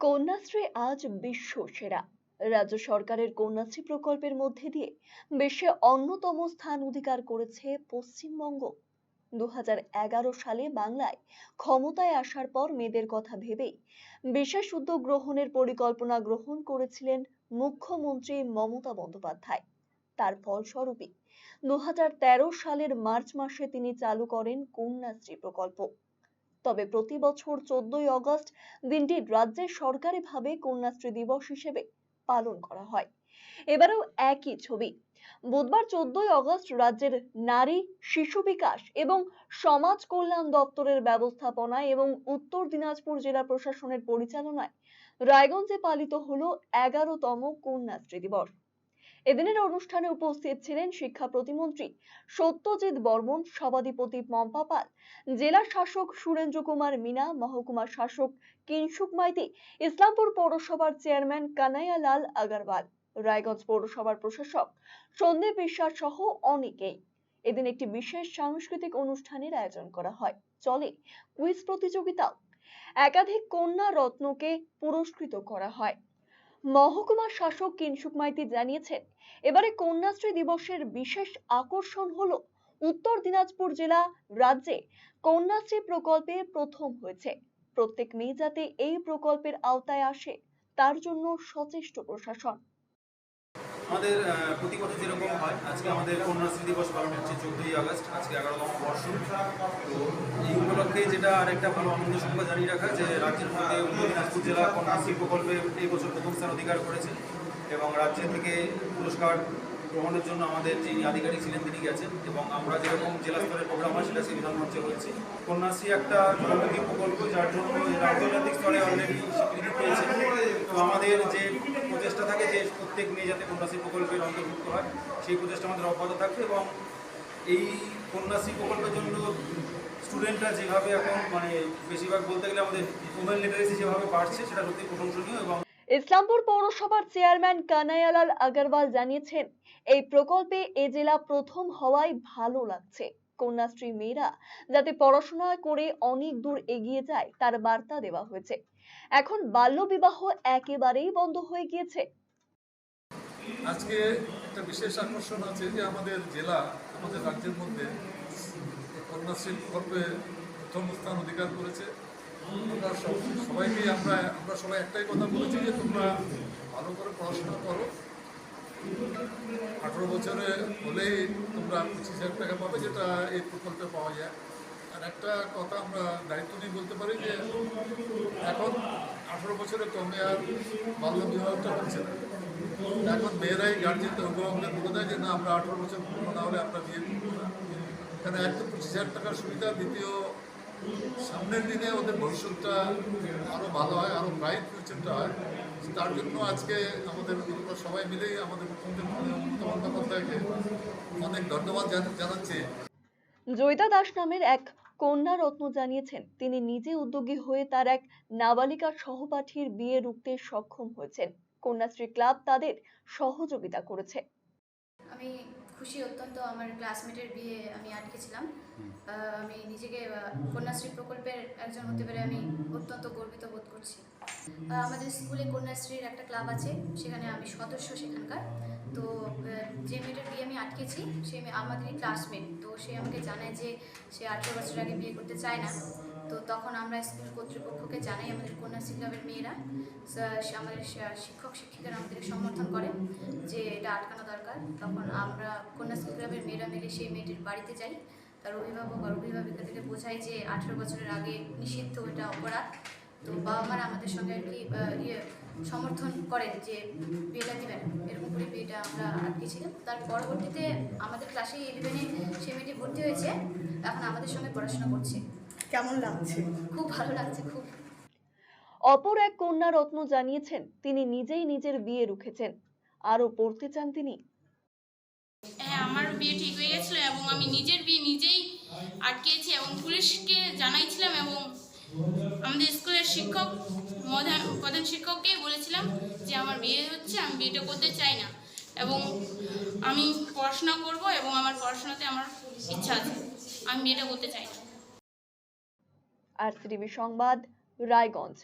কন্যাশ্রী আজ বিশ্ব সেরা। রাজ্য সরকারের কন্যাশ্রী প্রকল্পের মধ্যে দিয়ে বিশ্বে অন্যতম স্থান অধিকার করেছে পশ্চিমবঙ্গ। দু সালে বাংলায় ক্ষমতায় আসার পর মেয়েদের কথা ভেবেই বিশেষ উদ্যোগ গ্রহণের পরিকল্পনা গ্রহণ করেছিলেন মুখ্যমন্ত্রী মমতা বন্দ্যোপাধ্যায়। তার ফলস্বরূপই দু সালের মার্চ মাসে তিনি চালু করেন কন্যাশ্রী প্রকল্প। তবে প্রতি বছর চোদ্দই অগস্ট দিনটি রাজ্যের সরকারিভাবে কন্যাশ্রী দিবস হিসেবে পালন করা হয়। এবারেও একই ছবি। বুধবার চোদ্দই অগস্ট রাজ্যের নারী, শিশু বিকাশ এবং সমাজ কল্যাণ দপ্তরের ব্যবস্থাপনায় এবং উত্তর দিনাজপুর জেলা প্রশাসনের পরিচালনায় রায়গঞ্জে পালিত হলো এগারোতম কন্যাশ্রী দিবস। এদিনের অনুষ্ঠানে উপস্থিত ছিলেন শিক্ষা প্রতিমন্ত্রী সত্যজিৎ বর্মন, সভাধিপতি পম্পা পাল জেলা শাসক সুরেন্দ্র কুমার মিনা, মহকুমা শাসক কিনসুক মাইতি, ইসলামপুর পৌরসভার চেয়ারম্যান কানাইয়া লাল আগারওয়াল, রায়গঞ্জ পৌরসভার প্রশাসক সন্দীপ বিশ্বাস সহ অনেকেই। এদিন একটি বিশেষ সাংস্কৃতিক অনুষ্ঠানের আয়োজন করা হয়। চলে কুইজ প্রতিযোগিতা একাধিক কন্যা রত্নকে পুরস্কৃত করা হয়। মহকুমা শাসক কিনসুক মাইতি জানিয়েছেন, এবারে কন্যাশ্রী দিবসের বিশেষ আকর্ষণ হলো উত্তর দিনাজপুর জেলা রাজ্যে কন্যাশ্রী প্রকল্পে প্রথম হয়েছে। প্রত্যেক মেয়ে যাতে এই প্রকল্পের আওতায় আসে, তার জন্য সচেষ্ট প্রশাসন। আমাদের প্রতি বছর যেরকম হয়, আজকে আমাদের কন্যাশ্রী দিবস পালন হচ্ছে চোদ্দই আগস্ট, আজকে এগারোতম বর্ষ তো এই উপলক্ষে যেটা আরেকটা ভালো আনন্দ সংখ্যা জানিয়ে রাখা, যে রাজ্যের মধ্যে উত্তর দিনাজপুর জেলা কন্যাশ্রী প্রকল্পে এই বছর প্রথম স্থান অধিকার করেছে এবং রাজ্য থেকে পুরস্কার গ্রহণের জন্য আমাদের যিনি আধিকারিক ছিলেন তিনি গেছেন এবং আমরা যেরকম জেলা স্তরের প্রোগ্রাম হয়, সেটা সেই বিধানমঞ্চে হয়েছে। কন্যাশ্রী একটা জনমুখী প্রকল্প, যার জন্য আন্তর্জাতিক স্তরে অলরেডি স্বীকৃতি পেয়েছে তো আমাদের যে প্রত্যেক মেয়ে যাতে কন্যাশ্রী প্রকল্পের অন্তর্ভুক্ত হয়, সেই প্রচেষ্টা আমাদের অব্যাহত থাকবে এবং এই কন্যাশ্রী প্রকল্পের জন্য স্টুডেন্টরা যেভাবে এখন মানে বেশিরভাগ বলতে গেলে আমাদের উমেন লিটারেসি যেভাবে বাড়ছে, সেটা সত্যি প্রশংসনীয় এবং ইসলামপুর পৌরসভার চেয়ারম্যান কানাইয়ালাল আগারওয়াল জানিয়েছেন, এই প্রকল্পে এ জেলা প্রথম হওয়ায় ভালো লাগছে। কন্যাশ্রী মেয়েরা যাতে পড়াশোনা করে অনেক দূর এগিয়ে যায়, তার বার্তা দেওয়া হয়েছে। এখন বাল্যবিবাহ একেবারেই বন্ধ হয়ে গিয়েছে। আজকে একটা বিশেষ আকর্ষণ আছে যে আমাদের জেলা, আমাদের রাজ্যের মধ্যে কন্যাশ্রী প্রকল্পে প্রথম স্থান অধিকার করেছে। আমরা সব- সবাইকেই আমরা আমরা সবাই একটাই কথা বলেছি যে তোমরা ভালো করে পড়াশোনা করো। আঠেরো বছরে হলেই তোমরা পঁচিশ হাজার টাকা পাবে যেটা এই প্রকল্পে পাওয়া যায়। আর একটা কথা আমরা দায়িত্ব নিয়ে বলতে পারি যে এখন আঠেরো বছরে কমে আর বাল্য বিবাহটা হচ্ছে না। এখন মেয়েরাই গার্জেন অভিভাবকদের বলে দেয় যে, না, আমরা আঠেরো বছর পূর্ণ না হলে আমরা বিয়ে করব না। এখানে একদম পঁচিশ হাজার টাকার সুবিধা, দ্বিতীয়, সামনের দিনে ওদের ভবিষ্যৎটা আরও ভালো হয় আরও ব্রাইট ফিউচারটা হয়। তার জন্য আজকে আমাদের সবাই মিলেই আমাদের মুখ্যমন্ত্রী মমতা বন্দ্যোপাধ্যায়কে অনেক ধন্যবাদ জানা- জানাচ্ছি। জয়িতা দাস নামের এক কন্যা রত্ন জানিয়েছেন, তিনি নিজে উদ্যোগী হয়ে তার এক নাবালিকা সহপাঠীর বিয়ে রুখতে সক্ষম হয়েছেন। কন্যাশ্রী ক্লাব তাদের সহযোগিতা করেছে। আমি খুশি অত্যন্ত আমার ক্লাসমেটের বিয়ে আমি আটকেছিলাম আমি নিজেকে কন্যাশ্রী প্রকল্পের একজন হতে পেরে আমি অত্যন্ত গর্বিত বোধ করছি। আমাদের স্কুলে কন্যাশ্রীর একটা ক্লাব আছে সেখানে আমি সদস্য সেখানকার। তো যে মেয়েটার বিয়ে আমি আটকেছি সে আমাদেরই ক্লাসমেট তো সে আমাকে জানায় যে সে আঠেরো বছর আগে বিয়ে করতে চায় না। তো তখন আমরা স্কুল কর্তৃপক্ষকে জানাই, আমাদের কন্যাশ্রী ক্লাবের মেয়েরা আমাদের শিক্ষক, শিক্ষিকারা আমাদেরকে সমর্থন করে যে এটা আটকানো দরকার। তখন আমরা কন্যাশ্রী ক্লাবের মেয়েরা মিলে সেই মেয়েটির বাড়িতে যাই। তার অভিভাবক আর অভিভাবিকাদেরকে বোঝাই যে আঠেরো বছরের আগে নিষিদ্ধ এটা অপরাধ। তো বাবা মারা আমাদের সঙ্গে আর কি ইয়ে সমর্থন করেন যে বিয়েটা দিবেন, এরকম করে বিয়েটা আমরা আটকেছিলাম। তার পরবর্তীতে আমাদের ক্লাসে ইলেভেনে সে মেয়েটি ভর্তি হয়েছে। এখন আমাদের সঙ্গে পড়াশোনা করছে। কেমন লাগছে? খুব ভালো লাগছে খুব। অপর এক কন্যা রত্ন জানিয়েছেন তিনি নিজেই নিজের বিয়ে রুখেছেন। আরও পড়তে চান তিনি? হ্যাঁ আমার বিয়ে ঠিক হয়ে গেছিল এবং আমি নিজের বিয়ে নিজেই আটকেছি এবং পুলিশকে জানাইছিলাম এবং আমাদের স্কুলের শিক্ষক প্রধান প্রধান শিক্ষককে বলেছিলাম যে আমার বিয়ে হচ্ছে আমি বিয়েটা করতে চাই না। এবং আমি পড়াশোনা করব এবং আমার পড়াশোনাতে আমার ইচ্ছা আছে আমি বিয়েটা করতে চাই না। আর সংবাদ রায়গঞ্জ।